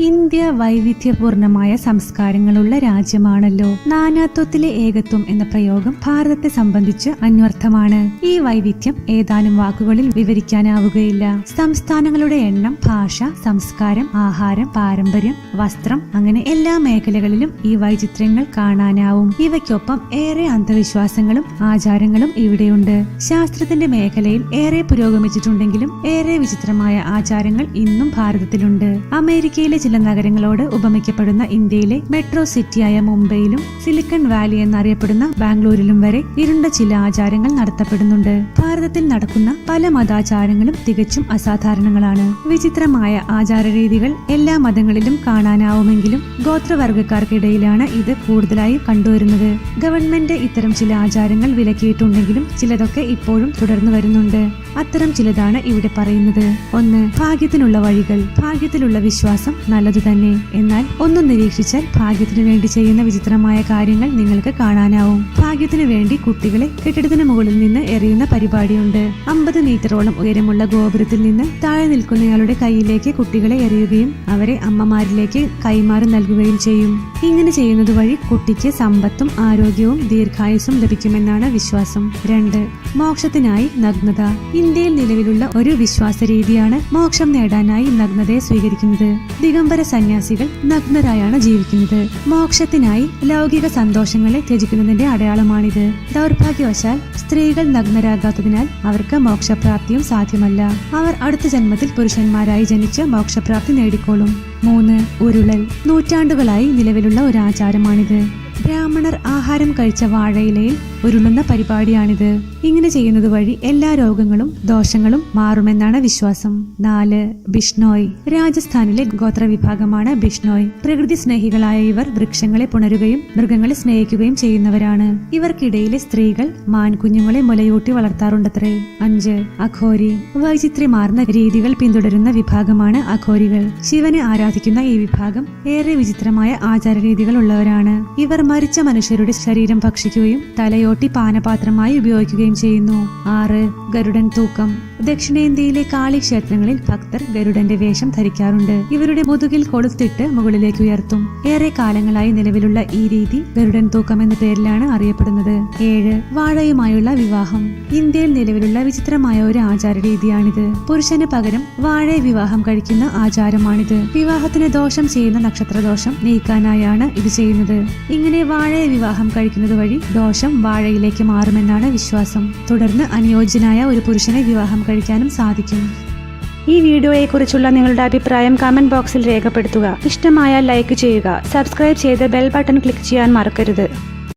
India വൈവിധ്യപൂർണമായ സംസ്കാരങ്ങളുള്ള രാജ്യമാണല്ലോ നാനാത്വത്തിലെ ഏകത്വം എന്ന പ്രയോഗം ഭാരതത്തെ സംബന്ധിച്ച് അന്വർത്ഥമാണ്. ഈ വൈവിധ്യം ഏതാനും വാക്കുകളിൽ വിവരിക്കാനാവുകയില്ല. സംസ്ഥാനങ്ങളുടെ എണ്ണം ഭാഷ സംസ്കാരം ആഹാരം പാരമ്പര്യം വസ്ത്രം അങ്ങനെ എല്ലാ മേഖലകളിലും ഈ വൈചിത്ര്യങ്ങൾ കാണാനാവും. ഇവയ്ക്കൊപ്പം ഏറെ അന്ധവിശ്വാസങ്ങളും ആചാരങ്ങളും ഇവിടെയുണ്ട്. ശാസ്ത്രത്തിന്റെ മേഖലയിൽ ഏറെ പുരോഗമിച്ചിട്ടുണ്ടെങ്കിലും ഏറെ വിചിത്രമായ ആചാരങ്ങൾ ഇന്നും ഭാരതത്തിലുണ്ട്. അമേരിക്കയിലെ ചില നഗരങ്ങളോട് ഉപമിക്കപ്പെടുന്ന ഇന്ത്യയിലെ മെട്രോ സിറ്റിയായ മുംബൈയിലും സിലിക്കൺ വാലി എന്നറിയപ്പെടുന്ന ബാംഗ്ലൂരിലും വരെ ഇരുണ്ട ചില ആചാരങ്ങൾ നടത്തപ്പെടുന്നുണ്ട്. ഭാരതത്തിൽ നടക്കുന്ന പല മതാചാരങ്ങളും തികച്ചും അസാധാരണങ്ങളാണ്. വിചിത്രമായ ആചാരരീതികൾ എല്ലാ മതങ്ങളിലും കാണാനാവുമെങ്കിലും ഗോത്രവർഗക്കാർക്കിടയിലാണ് ഇത് കൂടുതലായി കണ്ടുവരുന്നത്. ഗവൺമെന്റ് ഇത്തരം ചില ആചാരങ്ങൾ വിലക്കിയിട്ടുണ്ടെങ്കിലും ചിലതൊക്കെ ഇപ്പോഴും തുടർന്നു വരുന്നുണ്ട്. അത്തരം ചിലതാണ് ഇവിടെ പറയുന്നത്. ഒന്ന് ഭാഗ്യത്തിനുള്ള വഴികൾ. ഭാഗ്യത്തിലുള്ള വിശ്വാസം നല്ലതു തന്നെ. എന്നാൽ ഒന്നും നിരീക്ഷിച്ചാൽ ഭാഗ്യത്തിനു വേണ്ടി ചെയ്യുന്ന വിചിത്രമായ കാര്യങ്ങൾ നിങ്ങൾക്ക് കാണാനാവും. ഭാഗ്യത്തിനു വേണ്ടി കുട്ടികളെ കെട്ടിടത്തിന് മുകളിൽ നിന്ന് എറിയുന്ന പരിപാടിയുണ്ട്. അമ്പത് മീറ്ററോളം ഉയരമുള്ള ഗോപുരത്തിൽ നിന്ന് താഴെ നിൽക്കുന്നയാളുടെ കയ്യിലേക്ക് കുട്ടികളെ എറിയുകയും അവരെ അമ്മമാരിലേക്ക് കൈമാറി നൽകുകയും ചെയ്യും. ഇങ്ങനെ ചെയ്യുന്നത് വഴി കുട്ടിക്ക് സമ്പത്തും ആരോഗ്യവും ദീർഘായുസും ലഭിക്കുമെന്നാണ് വിശ്വാസം. രണ്ട് മോക്ഷത്തിനായി നഗ്നത. ഇന്ത്യയിൽ നിലവിലുള്ള ഒരു വിശ്വാസ രീതിയാണ് മോക്ഷം നേടാനായി നഗ്നതയെ സ്വീകരിക്കുന്നത്. ദിഗംബര സന്യാസികൾ നഗ്നരായാണ് ജീവിക്കുന്നത്. മോക്ഷത്തിനായി ലൗകിക സന്തോഷങ്ങളെ ത്യജിക്കുന്നതിന്റെ അടയാളമാണിത്. ദൗർഭാഗ്യവശാൽ സ്ത്രീകൾ നഗ്നരാകാത്തതിനാൽ അവർക്ക് മോക്ഷപ്രാപ്തിയും സാധ്യമല്ല. അവർ അടുത്ത ജന്മത്തിൽ പുരുഷന്മാരായി ജനിച്ച് മോക്ഷപ്രാപ്തി നേടിക്കോളും. മൂന്ന് ഉരുളൽ. നൂറ്റാണ്ടുകളായി നിലവിലുള്ള ഒരു ആചാരമാണിത്. ബ്രാഹ്മണർ ആഹാരം കഴിച്ച വാഴയിലയിൽ ഉരുളുന്ന പരിപാടിയാണിത്. ഇങ്ങനെ ചെയ്യുന്നത് വഴി എല്ലാ രോഗങ്ങളും ദോഷങ്ങളും മാറുമെന്നാണ് വിശ്വാസം. നാല് ബിഷ്ണോയ് രാജസ്ഥാനിലെ ഗോത്രവിഭാഗമാണ് ബിഷ്ണോയ് പ്രകൃതി സ്നേഹികളായ ഇവർ വൃക്ഷങ്ങളെ പുണരുകയും മൃഗങ്ങളെ സ്നേഹിക്കുകയും ചെയ്യുന്നവരാണ്. ഇവർക്കിടയിലെ സ്ത്രീകൾ മാൻകുഞ്ഞുങ്ങളെ മുലയൂട്ടി വളർത്താറുണ്ടത്രേ. അഞ്ച് അഘോരി. വൈചിത്ര്യമാർന്ന രീതികൾ പിന്തുടരുന്ന വിഭാഗമാണ് അഘോരികൾ. ശിവനെ ആരാധിക്കുന്ന ഈ വിഭാഗം ഏറെ വിചിത്രമായ ആചാരരീതികൾ ഉള്ളവരാണ് ഇവർ മരിച്ച മനുഷ്യരുടെ ശരീരം ഭക്ഷിക്കുകയും തലയോട്ടി പാനപാത്രമായി ഉപയോഗിക്കുകയും ചെയ്യുന്നു. ആറ് ഗരുഡൻ തൂക്കം. ദക്ഷിണേന്ത്യയിലെ കാളി ക്ഷേത്രങ്ങളിൽ ഭക്തർ ഗരുഡന്റെ വേഷം ധരിക്കാറുണ്ട്. ഇവരുടെ മുതുകിൽ കൊളുത്തിട്ട് മുകളിലേക്ക് ഉയർത്തും. ഏറെ കാലങ്ങളായി നിലവിലുള്ള ഈ രീതി ഗരുഡൻ തൂക്കം എന്ന പേരിലാണ് അറിയപ്പെടുന്നത്. ഏഴ് വാഴയുമായുള്ള വിവാഹം. ഇന്ത്യയിൽ നിലവിലുള്ള വിചിത്രമായ ഒരു ആചാര രീതിയാണിത് പുരുഷന് പകരം വാഴയെ വിവാഹം കഴിക്കുന്ന ആചാരമാണിത്. വിവാഹത്തിന് ദോഷം ചെയ്യുന്ന നക്ഷത്രദോഷം നീക്കാനായാണ് ഇത് ചെയ്യുന്നത്. ഇങ്ങനെ വാഴയെ വിവാഹം കഴിക്കുന്നത് വഴി ദോഷം വാഴയിലേക്ക് മാറുമെന്നാണ് വിശ്വാസം. തുടർന്ന് അനുയോജ്യനായ ഒരു പുരുഷനെ വിവാഹം കഴിക്കാനും സാധിക്കും. ഈ വീഡിയോയെക്കുറിച്ചുള്ള നിങ്ങളുടെ അഭിപ്രായം കമന്റ് ബോക്സിൽ രേഖപ്പെടുത്തുക. ഇഷ്ടമായാൽ ലൈക്ക് ചെയ്യുക. സബ്സ്ക്രൈബ് ചെയ്ത് ബെൽ ബട്ടൺ ക്ലിക്ക് ചെയ്യാൻ മറക്കരുത്.